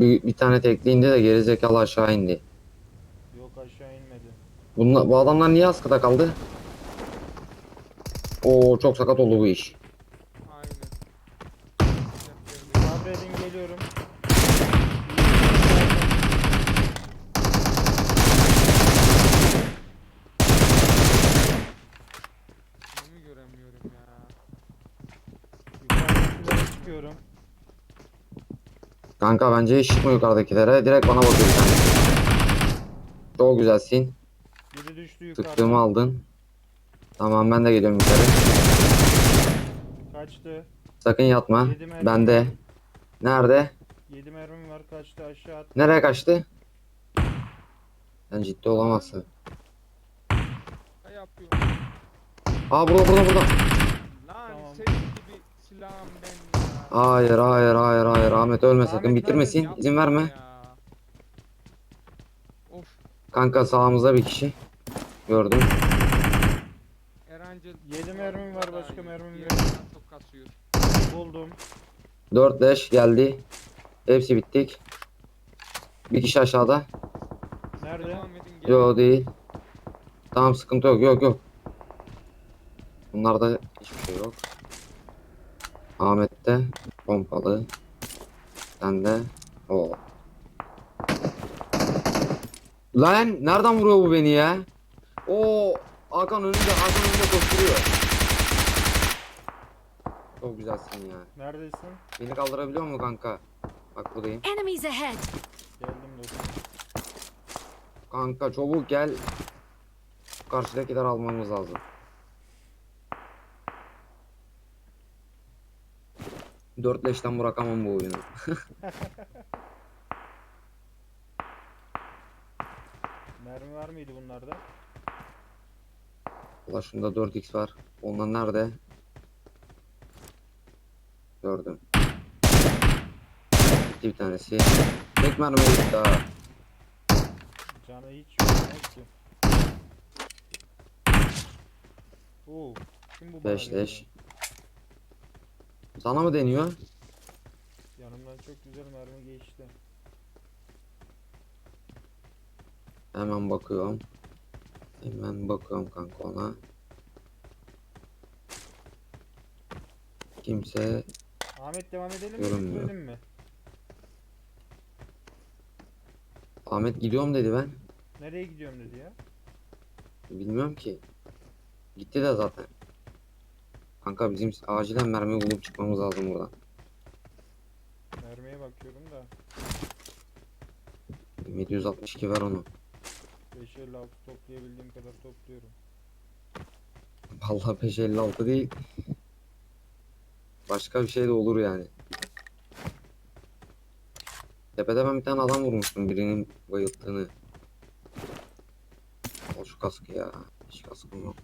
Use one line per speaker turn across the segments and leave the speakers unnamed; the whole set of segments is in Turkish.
Bir, bir tane tekli indi de gerizekalı aşağı indi.
Yok aşağı inmedi.
Bunla, bu adamlar niye askıda kaldı? Oo çok sakat oldu bu iş.
Aynen.
Sabredin geliyorum.
Bunu göremiyorum ya.
Yukarıdakilere çıkıyorum.
Kanka bence hiç çıkma yukarıdakilere. Direkt bana bakıyor tane. Çok güzelsin.
Biri düştü yukarıdan.
Tıktığımı aldın. Tamam ben de geliyorum yukarı.
Kaçtı.
Sakın yatma.
Yedi mermi.
Bende. Nerede?
7 mermim var kaçtı aşağı at.
Nereye kaçtı? Sen ciddi olamazsın.
Ne yapıyorum?
Aa burada burada burada.
Lan
Tamam.
senin gibi silahım ben ya.
Hayır hayır hayır hayır. Ahmet ölme sakın
Ahmet
bitirmesin.
neredesin?
İzin verme.
Ya. Of.
Kanka sağımızda bir kişi. Gördüm.
Erancıl.
Yedi mermim var,
Daha
başka
iyi.
mermim yok.
Diğerinden çok kasıyor.
Buldum.
4 leş geldi. Hepsi bittik. Bir kişi aşağıda.
Nerede?
Devam edin gelin.
Yo değil. Tamam sıkıntı yok yok yok. Bunlarda hiçbir şey yok. Ahmet'te pompalı. Sende o. Lan nereden vuruyor bu beni ya? O Hakan önünde Hakan önünde koşturuyor. Çok güzelsin ya.
Neredesin?
Beni kaldırabiliyor mu kanka? Bak buradayım.
Enemies ahead!
Geldim dostum.
Kanka çabuk gel. Karşıdakiler almamız lazım. Dört leşten bırakamam bu oyunu.
Mermi var mıydı bunlarda?
Valla şunda 4x var. Ondan nerede? Gördüm. Gitti bir tanesi. Tek mermi gitti ha.
Canı hiç yok. ki? Oo. Kim bu bana
5
veriyor?
leş. Sana mı deniyor?
Yanımdan çok güzel mermi geçti.
Hemen bakıyorum. Hemen bakıyorum kanka ona. Kimse
Ahmet devam edelim mi?
Görünmüyor.
Bitirelim mi?
Ahmet gidiyorum dedi ben.
Nereye gidiyorum dedi ya.
Bilmiyorum ki. Gitti de zaten. Kanka bizim acilen mermi bulup çıkmamız lazım buradan.
Mermiye bakıyorum da.
762 ver onu.
556 toplayabildiğim kadar topluyorum.
Vallahi 556 değil. Başka bir şey de olur yani. Tepede ben bir tane adam vurmuştum birinin bayılttığını. Al şu kaskı ya. Hiç kaskım yok.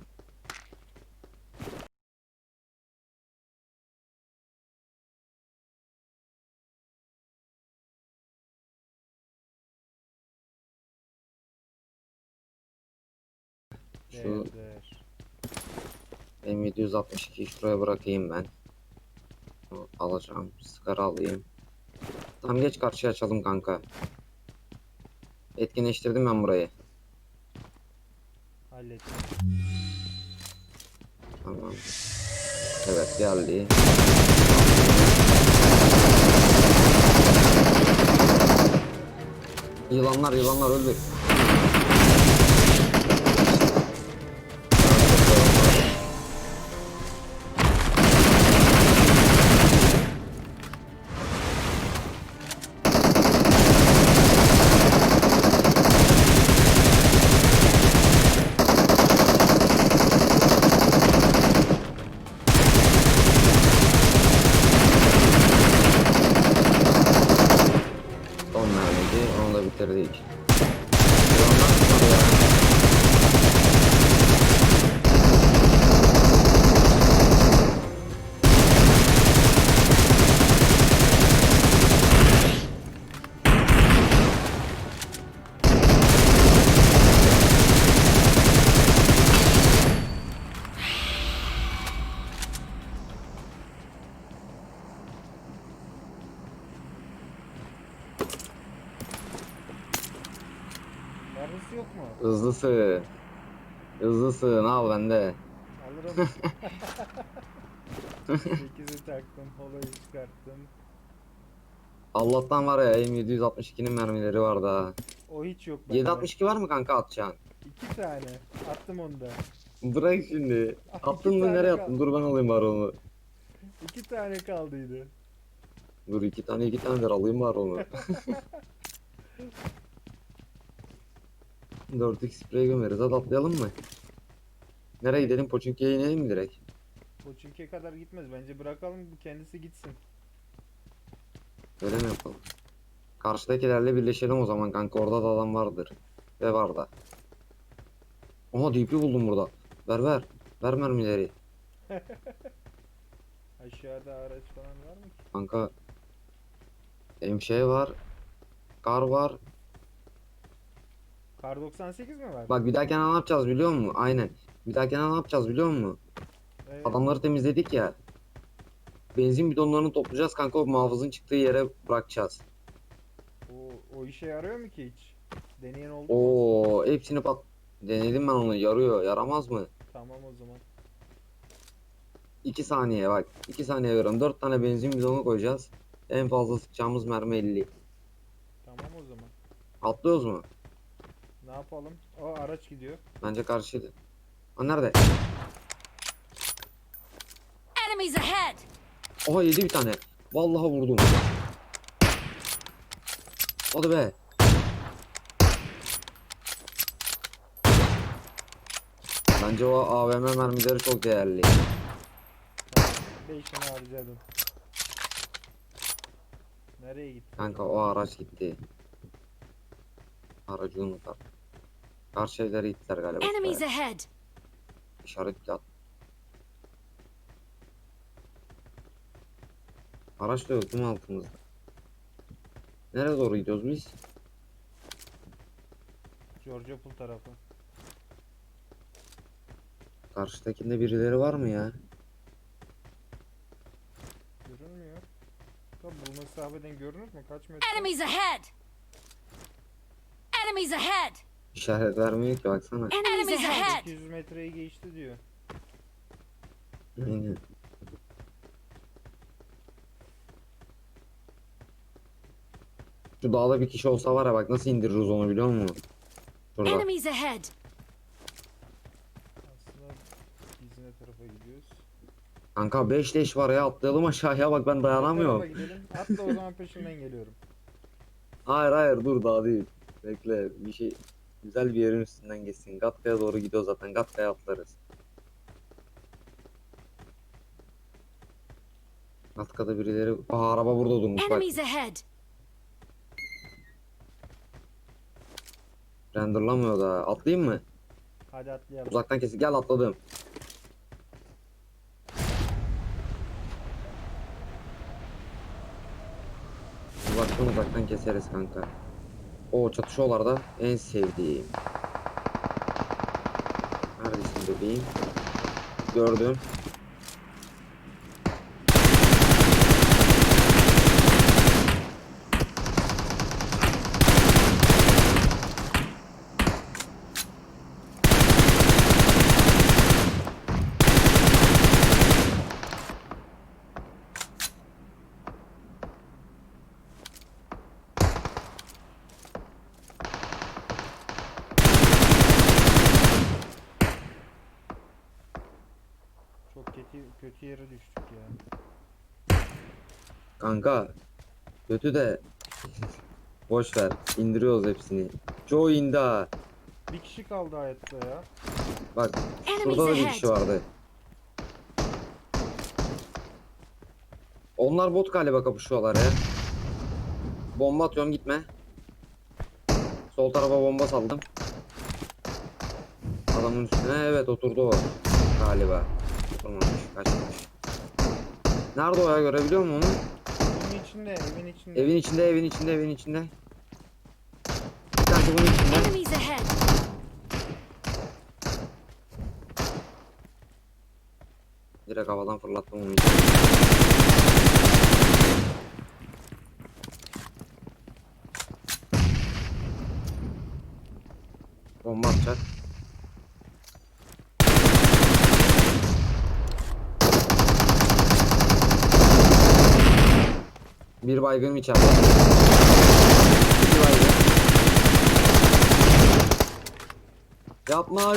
Şu
Değerler.
M762 şuraya bırakayım ben. Alacağım. Sigara alayım. Tam geç karşıya açalım kanka. Etkinleştirdim ben burayı.
Hallettim.
Tamam. Evet geldi. Yılanlar yılanlar öldü.
Hızlısı.
Hızlısın al bende.
Alırım. 8'i taktım, holoyu çıkarttım.
Allah'tan var ya M762'nin mermileri var daha.
O hiç yok bende.
762 var mı kanka atacağın?
İki tane. Attım onu da.
Bırak şimdi.
Ah,
Attın
iki
mı
tane
nereye attın? Dur ben alayım bari onu.
İki tane kaldıydı.
Dur iki tane iki tane ver alayım bari onu. 4x sprey gömeriz hadi atlayalım mı? Nereye gidelim? Poçinki'ye inelim mi direkt?
O çinke kadar gitmez. Bence bırakalım kendisi gitsin.
Öyle mi yapalım? Karşıdakilerle birleşelim o zaman kanka orada da adam vardır. Ve var da. Oha DP buldum burada. Ver ver. Ver mermileri.
Aşağıda araç falan var mı ki?
Kanka. Şey var. Kar var.
Kar 98 mi var?
Bak bir dahaki ne yapacağız biliyor musun? Aynen. Bir dahaki ne yapacağız biliyor musun?
Evet.
Adamları temizledik ya. Benzin bidonlarını toplayacağız kanka o muhafızın çıktığı yere bırakacağız.
O, o işe yarıyor mu ki hiç? Deneyen oldu mu?
Oo hepsini pat... Denedim ben onu yarıyor. Yaramaz mı?
Tamam o zaman.
2 saniye bak. 2 saniye veriyorum. 4 tane benzin bidonu koyacağız. En fazla sıkacağımız mermi 50.
Tamam o zaman.
Atlıyoruz mu?
Ne yapalım? O araç gidiyor.
Bence karşıydı. Ha nerede?
Enemies ahead!
Oha yedi bir tane. Vallahi vurdum. Hadi be. Bence o AVM mermileri çok değerli.
5'ini harcadım. Nereye gitti?
Kanka o araç gitti. Aracı unutar. Karşı evlere gittiler galiba.
Enemies ahead!
İşaret at. Araç da yok değil mi altımızda? Nereye doğru gidiyoruz biz?
Georgia Pool tarafı.
Karşıdakinde birileri var mı ya?
Görünmüyor. Ya bu mesafeden görünür mü? Kaç metre?
Enemies ahead! Enemies ahead!
İşaret vermiyor ki baksana.
Enemies ahead!
200 metreyi geçti diyor.
Aynen. Şu dağda bir kişi olsa var ya bak nasıl indiririz onu biliyor musun? Şurada.
Enemies ahead!
Aslında biz ne tarafa gidiyoruz?
Kanka 5 leş var ya atlayalım aşağıya bak ben
tarafa
dayanamıyorum.
gidelim? Atla o zaman peşinden geliyorum.
Hayır hayır dur daha değil. Bekle bir şey güzel bir yerin üstünden geçsin. Gatka'ya doğru gidiyor zaten. Gatka'ya atlarız. Gatka'da birileri... Aa araba burada durmuş bak.
Enemies ahead!
Renderlamıyor da. Atlayayım mı?
Hadi atlayalım.
Uzaktan kesin. Gel atladım. Uzaktan uzaktan keseriz kanka. O çatışıyorlar da en sevdiğim. Neredesin bebeğim? Gördüm.
Kötü kötü yere düştük ya.
Kanka. Kötü de. Boş ver. İndiriyoruz hepsini. Joe indi ha.
Bir kişi kaldı hayatta ya.
Bak şurada da bir kişi vardı. Onlar bot galiba kapışıyorlar ya. Bomba atıyorum gitme. Sol tarafa bomba saldım. Adamın üstüne evet oturdu o. Galiba. Kaçmış. Nerede o ya görebiliyor musun onu?
Evin içinde, evin içinde.
Evin içinde evin içinde evin içinde. Bir tanesi bunun içinde.
Enemies ahead!
Direkt havadan fırlattım onu. Bomba atacak. Bir baygın içeride. İki baygın. Yapma.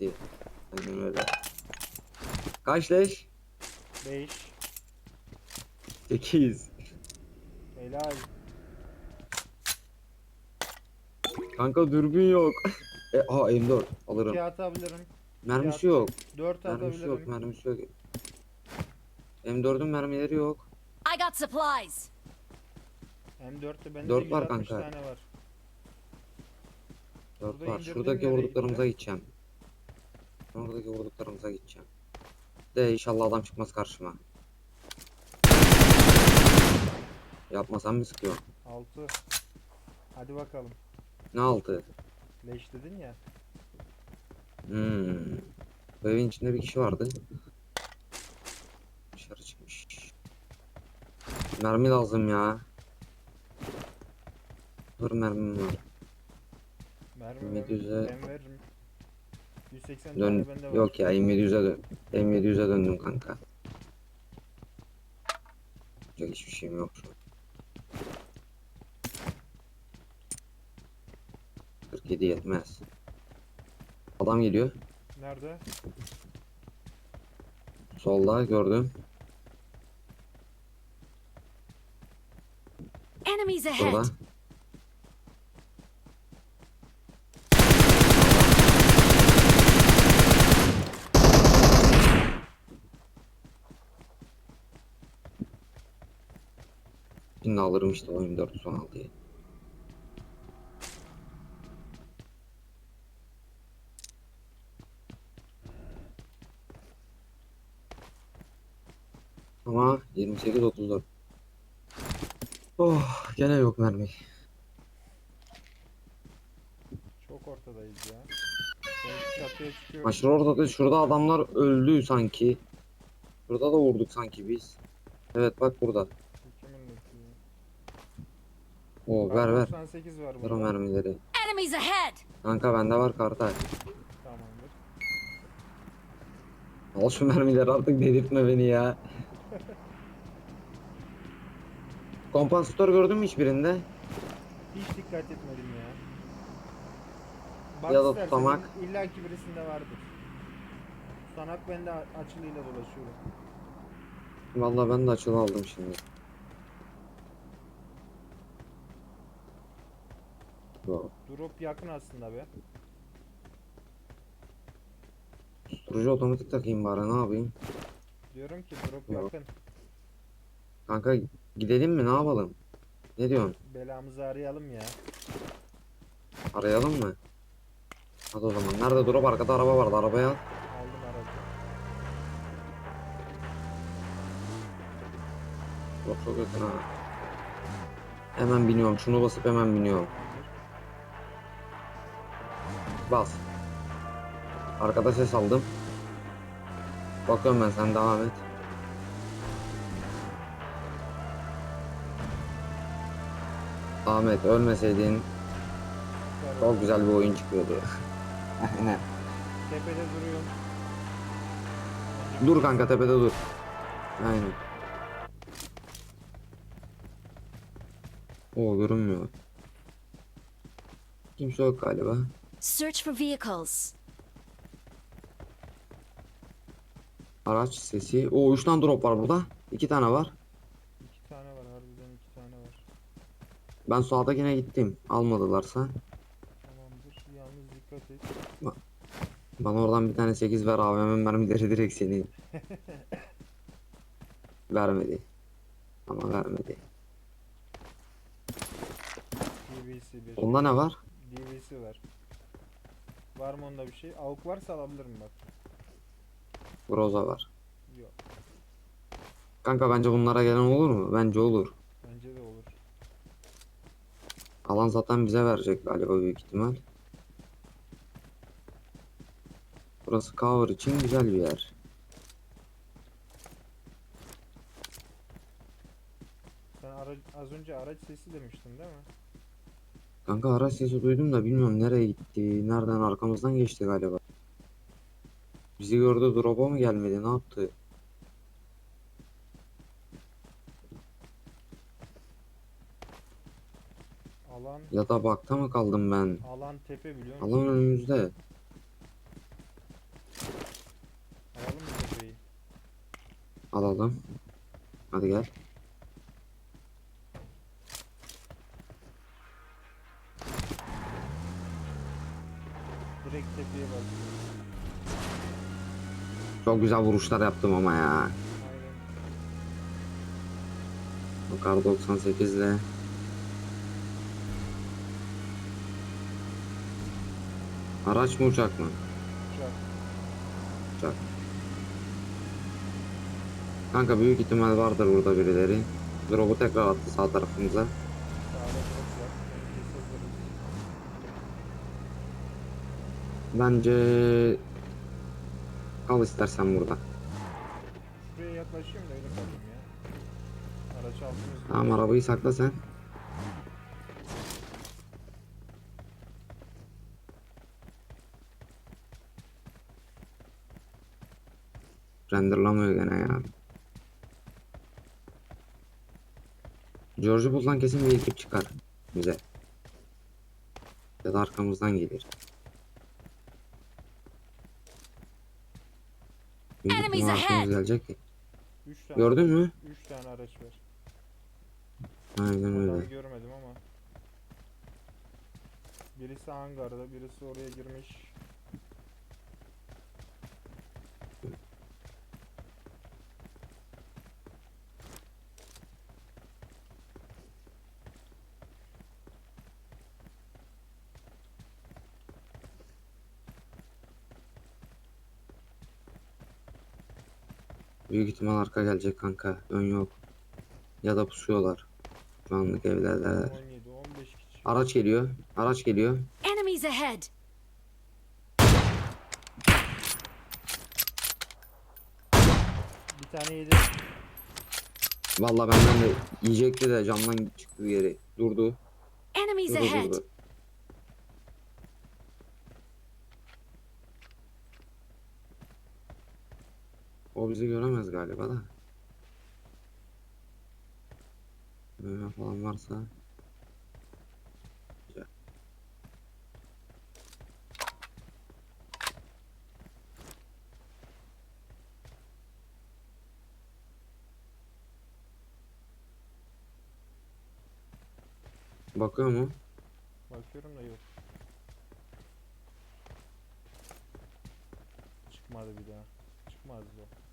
Temiz.
Aynen öyle. Kaç leş?
5.
8.
Helal.
Kanka dürbün yok. E, aa M4 alırım.
2 atabilirim.
Mermisi yok.
4
Mermisi yok, mermisi yok. M4'ün mermileri yok.
I got supplies.
M4'te bende
Dört var
160
kanka.
tane var.
4
Burada
var. Şuradaki
nereye
vurduklarımıza gideceğim. Oradaki vurduklarımıza gideceğim. De inşallah adam çıkmaz karşıma. Yapma sen mi sıkıyorsun?
6. Hadi bakalım.
Ne altı?
Leş dedin ya.
Hmm. Bu evin içinde bir kişi vardı. Dışarı çıkmış. Mermi lazım ya. Dur mermim var.
Mermi ver.
700'e
Ben veririm. 180
Dön.
tane bende var.
Yok ya M700'e dön. M700'e döndüm kanka. Yapacak hiçbir şeyim yok şu an. 47 yetmez. Adam geliyor.
Nerede?
Solda gördüm.
Enemies
Burada.
ahead.
Şimdi alırım işte oyun 416'yı. Ama 28 34. Oh, gene yok mermi.
Çok ortadayız ya. Ben çatıya çıkıyorum.
Aşırı ortada şurada adamlar öldü sanki. Burada da vurduk sanki biz. Evet bak burada.
Kimin ya?
Oo ver ver.
98 var
Ver o
burada.
mermileri.
Enemies ahead.
Kanka bende var kartay.
Tamamdır.
Al şu mermileri artık delirtme beni ya. Kompansatör gördün mü hiçbirinde?
Hiç dikkat etmedim ya. Bak
Ya da
istersen,
tutamak.
İlla ki birisinde vardır. Tutanak bende açılıyla dolaşıyorum.
Vallahi ben de açılı aldım şimdi.
Drop yakın aslında be.
Susturucu otomatik takayım bari ne yapayım?
Diyorum ki drop
Yok.
yakın.
Kanka gidelim mi ne yapalım? Ne diyorsun?
Belamızı arayalım ya.
Arayalım mı? Hadi o zaman. Nerede drop? Arkada araba vardı. Arabaya al.
Aldım aracı.
Drop çok yakın ha. Hemen biniyorum. Şunu basıp hemen biniyorum. Bas. Arkada ses aldım. Bakıyorum ben sen devam et. Ahmet ölmeseydin çok güzel bir oyun çıkıyordu. Aynen.
Tepede duruyorum.
Dur kanka tepede dur. Aynen. O görünmüyor. Kimse yok galiba.
Search for vehicles.
Araç sesi. O 3 tane drop var burada. 2 tane var.
İki tane var harbiden iki tane var.
Ben sağdakine gittim. Almadılarsa.
Tamamdır. Yalnız dikkat et.
Bana oradan bir tane 8 ver AVM mermileri direkt seni. vermedi. Ama vermedi.
DVC bir.
Onda ne var?
DVC var. Var mı onda bir şey? Avuk varsa alabilirim bak.
Groza var.
Yok.
Kanka bence bunlara gelen olur mu? Bence olur.
Bence de olur.
Alan zaten bize verecek galiba büyük ihtimal. Burası cover için güzel bir yer.
Sen ara, az önce araç sesi demiştin değil mi?
Kanka araç sesi duydum da bilmiyorum nereye gitti. Nereden arkamızdan geçti galiba. Bizi gördü drop'a mı gelmedi ne yaptı?
Alan
Ya da bakta mı kaldım ben?
alan tepe biliyor musun?
Alan önümüzde.
Alalım mı tepeyi?
Alalım. Hadi gel.
Direkt tepeye bak.
Çok güzel vuruşlar yaptım ama ya.
Aynen.
Kar 98 ile. Araç mı uçak mı?
Uçak.
Uçak. Kanka büyük ihtimal vardır burada birileri. Drop'u tekrar attı sağ tarafımıza. Bence kal istersen burada.
Şuraya yaklaşayım da öyle kalayım ya. Araç altımızda.
Tamam arabayı sakla sen. Renderlamıyor gene ya. George'u bulsan kesin bir ekip çıkar bize. Ya da arkamızdan gelir.
Enemies ahead.
gelecek ki.
3 tane.
Gördün mü?
3 tane araç var.
Aynen öyle.
Görmedim ama. Birisi hangarda, birisi oraya girmiş.
Büyük ihtimal arka gelecek kanka. Ön yok. Ya da pusuyorlar. Şu anlık evlerdeler.
17, 15 kişi.
Araç geliyor. Araç geliyor.
Enemies ahead!
Bir tane yedi.
Vallahi benden de yiyecekti de camdan çıktı geri. Durdu.
Enemies
Durdu
ahead!
durdu. O bizi göremez galiba da. Böyle falan varsa. Güzel. Bakıyor mu?
Bakıyorum da yok. Çıkmadı bir daha. Çıkmaz o.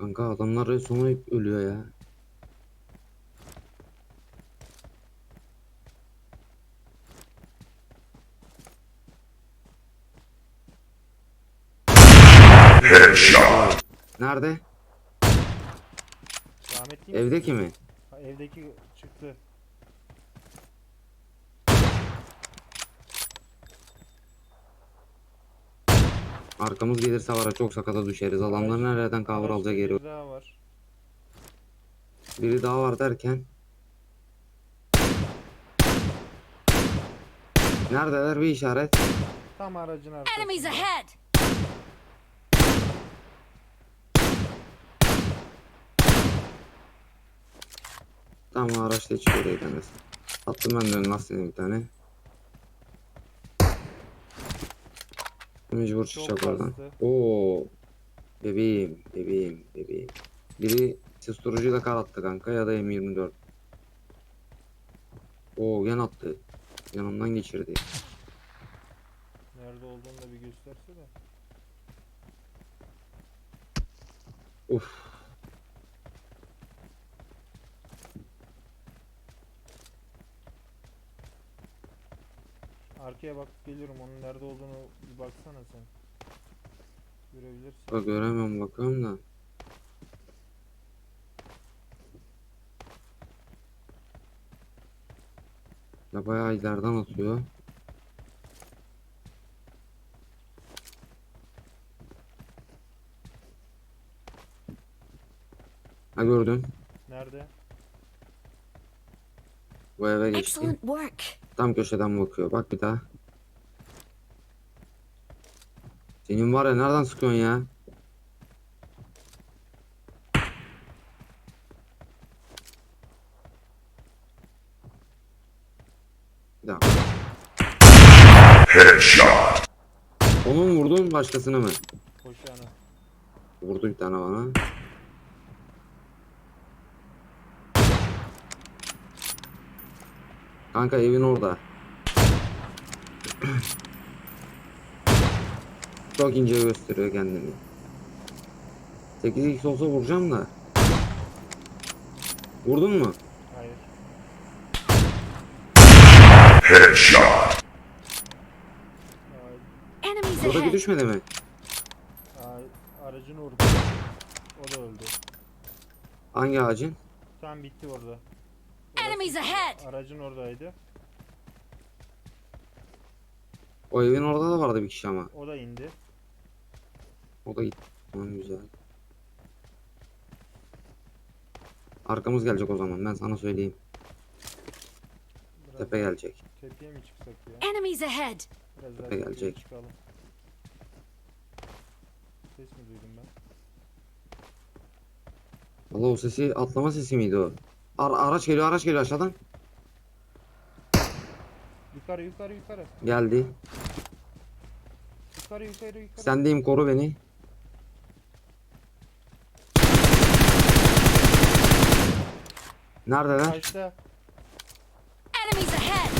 Kanka adamlar sonu hep ölüyor ya. Nerede?
Rahmetli mi?
Evdeki mi?
Ha, evdeki çıktı.
Arkamız gelirse var ya çok sakata düşeriz. Adamlar nereden cover alacak geri.
biri daha var.
Biri daha var derken. Neredeler bir işaret.
Tam aracın arkasında.
Enemies ahead!
Tamam araçta hiç oraya demez. Attım ben de ön lastiğine bir tane. Mecbur çıkacak oradan.
bastı.
Oo. Bebeğim, bebeğim, bebeğim. Biri susturucuyla kar attı kanka ya da M24. Oo gen attı. Yanımdan geçirdi.
Nerede olduğunu da bir gösterse de.
Uf.
Arkaya bak geliyorum onun nerede olduğunu bir baksana sen. Görebilirsin.
Bak göremiyorum bakıyorum da. Ya bayağı ileriden atıyor. Ha gördün.
Nerede?
Bu eve geçti.
Excellent work.
Tam köşeden bakıyor. Bak bir daha. Senin var ya nereden sıkıyorsun ya? Bir daha.
Headshot.
Onu mu vurdun başkasını mı?
Koşanı.
Vurdu bir tane bana. Kanka evin orada. Çok ince gösteriyor kendini. 8x olsa vuracağım da. Vurdun mu?
Hayır.
Headshot.
Buradaki düşmedi mi?
aracını vurdu. O da öldü.
Hangi ağacın?
Tam bitti orada.
Enemies ahead.
Aracın oradaydı.
O evin orada da vardı bir kişi ama.
O da indi.
O da gitti. Tamam güzel. Arkamız gelecek o zaman ben sana söyleyeyim.
Biraz
Tepe gelecek.
tepeye mi çıksak ya?
Enemies ahead.
Biraz daha
Tepe
tepeye
gelecek.
çıkalım. Ses mi duydum ben?
Valla o sesi atlama sesi miydi o? Ar- araç geliyor araç geliyor aşağıdan.
Yukarı yukarı yukarı.
Geldi.
Yukarı yukarı yukarı.
Sendeyim koru beni. Neredeler?
Kaçta?
Enemies ahead.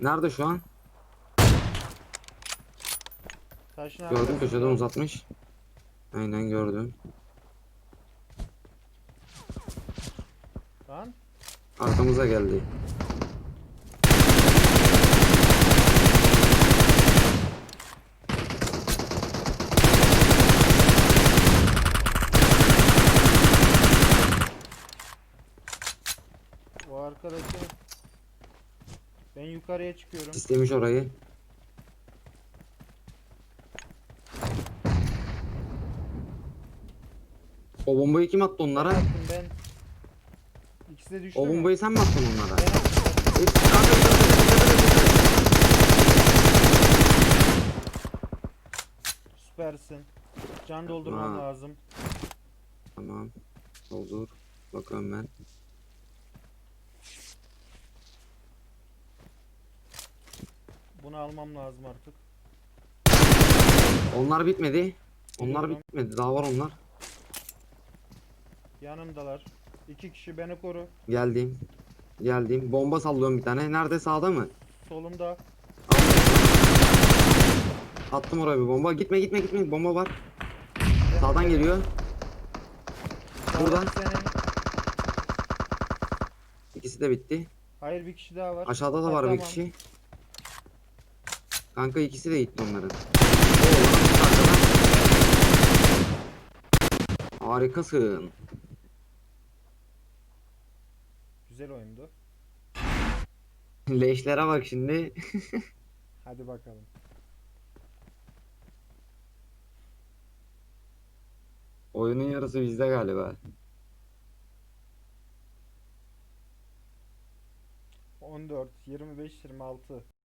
Nerede şu an?
Taşın
Gördüm köşeden uzatmış. Aynen gördüm.
Lan
Arkamıza geldi.
o arkadaki. Ben yukarıya çıkıyorum.
İstemiş orayı. O bombayı kim attı onlara?
ben. İkisi de düştü
O
mü?
bombayı sen mi attın onlara?
Ben attım. Süpersin. Can doldurmam
Ha.
lazım.
Tamam. Doldur. Bakıyorum ben.
Bunu almam lazım artık.
Onlar bitmedi. Onlar
Biliyorum.
bitmedi. Daha var onlar.
Yanımdalar. İki kişi beni koru.
Geldim. Geldim. Bomba sallıyorum bir tane. Nerede? Sağda mı?
Solumda.
Attım oraya bir bomba. Gitme gitme gitme. Bomba var. Sağdan geliyor. Burada.
Sağdaki Senin.
İkisi de bitti.
Hayır bir kişi daha var.
Aşağıda da
Ha,
var bir
tamam.
kişi. Kanka ikisi de gitti onların. Harikasın.
Güzel oyundu.
Leşlere bak şimdi.
Hadi bakalım.
Oyunun yarısı bizde galiba.
14, 25, 26.